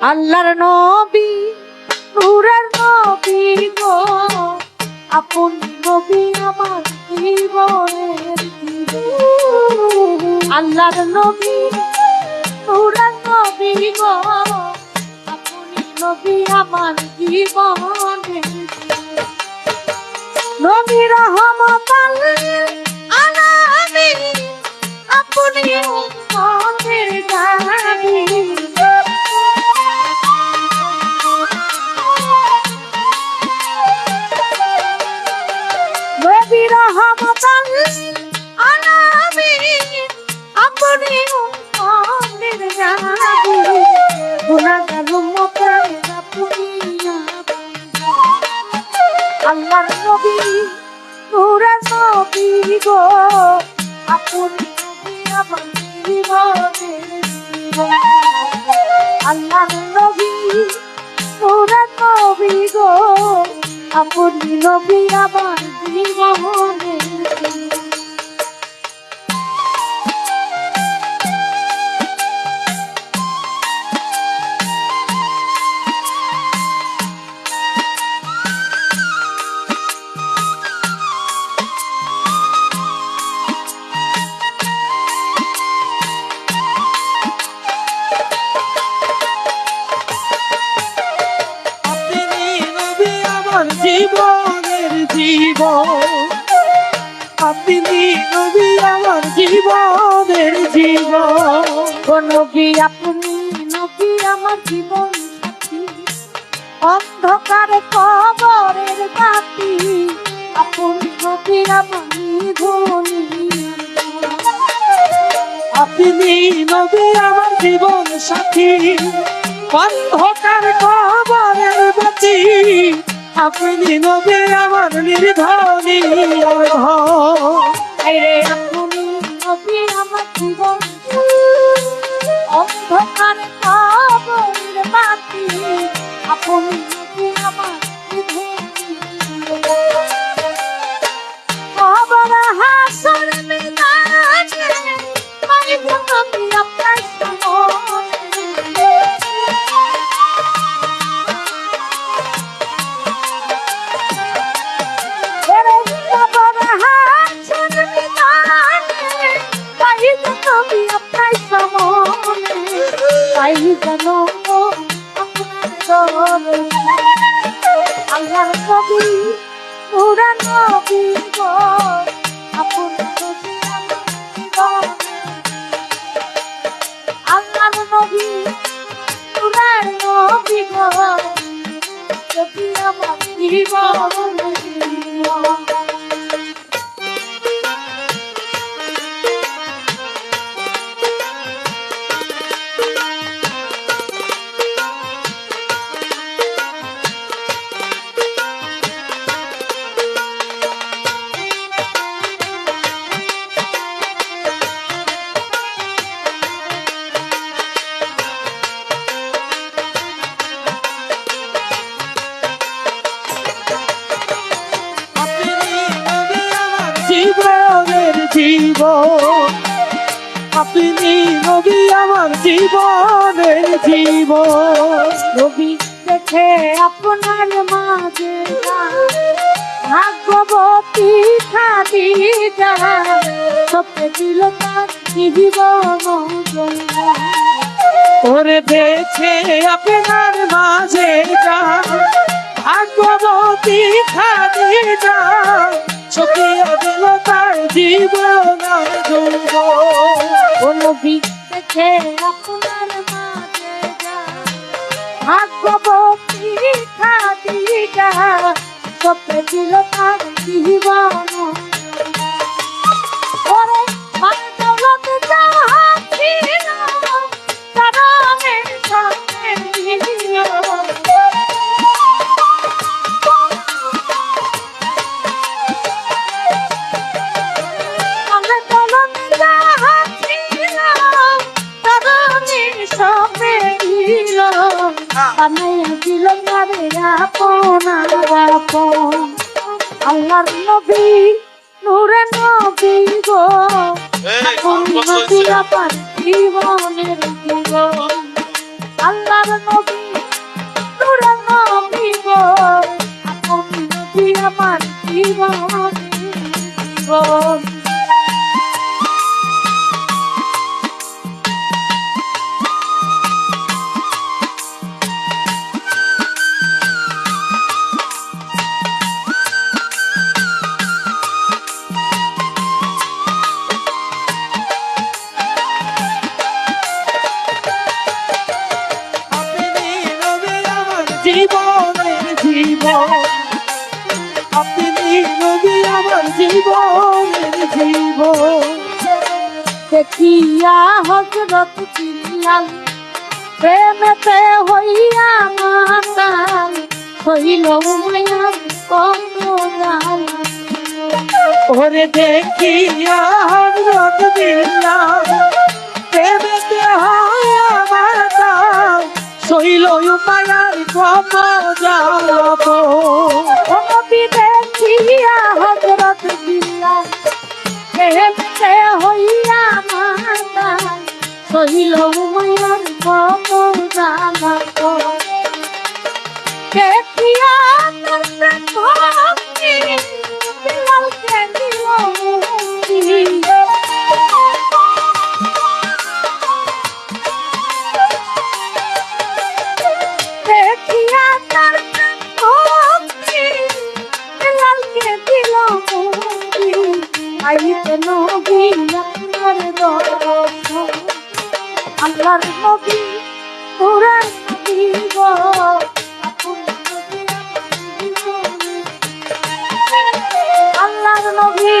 আল্লাহর নবী, নূরের নবী গো। আপন নবী আমার জীবনের জীবন। আল্লাহর নবী, নূরের নবী গো। আপন নবী আমার জীবনের নবী রহমত আলামিন, আপনি জীবন। আল্লাহর নবী নূরের নবী গো আপনি নবী আমার জীবন। জীবনের জীবন। আপনি নবী আমার জীবনের জীবন। ও নবী আপনি নবী আমার জীবন অন্ধকার কবরের বাতি। আপনি নবী আমার ধনী আপনি নবী আমার জীবন সাথী। অন্ধকার কবরের বাতি। আপনি নবে আমার নির্ধনী আরে আপনি নবী আমার পুরা নবী গো আপন। আল্লাহর নবী পুরা নবী গো নবী আমার জীবনে আমার জীবনের জীবন। নবী দেখে আপনার মাঝে ভাগ্যবতী সত্যি দিল তার জীবন ওরে দেখে আপনার মাঝে ভাগ্যবতী খাদিজা চোখে দিল জীবন দেখে আপনার মাঝে ভাগ্যবতী খাদিজা সত্যি দিল তার বানাইয়া দিল তারে আপনার আপন। আল্লাহর নবী নূরে নবী গো আপন নবী নূরের নবী দেখিয়া হজরত বিলাল প্রেমেতে হইয়া মাতাল হইল কত জাল ওরে দেখিয়া হজরত দিল্লাহ প্রেমেতে আমার দাম শৈল মায়ার কম যাব নবী দেখিয়া হজরত বিলাল প্রেমেতে হইয়া মাতাল হইল ময়ূর কত জাল দেখিয়া আইতে নবী আল্লাহর দর্শন। আল্লাহর নবী পুরান নবী গো আল্লাহর নবী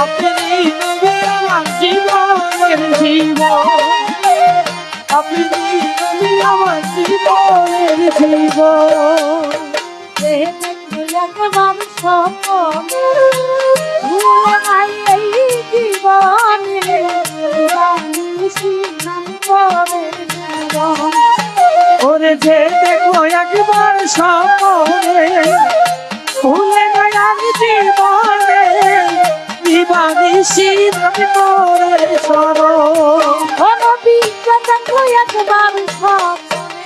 আপনি নবী আমার জীবনের জীবন। আপনি নবী আমার জীবনের জীবন। ওরে যে দেখো একবার স্বপ্নে। ভুলে আমি জীবনে। আমি তোরে স্মরণ অনবিজ্ঞতা একবার স্বপনে।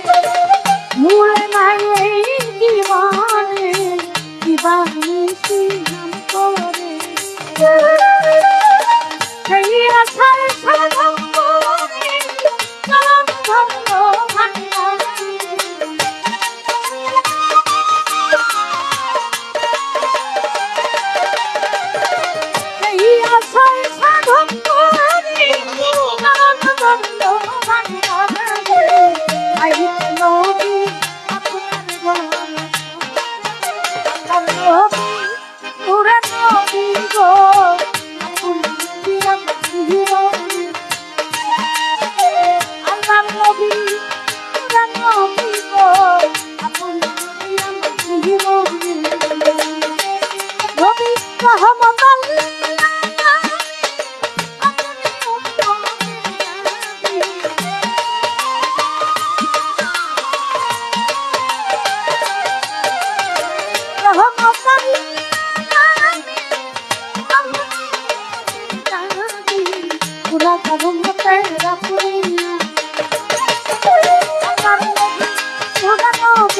ভুলে নাই এই জীবনে বানিয়েছি নাম করে।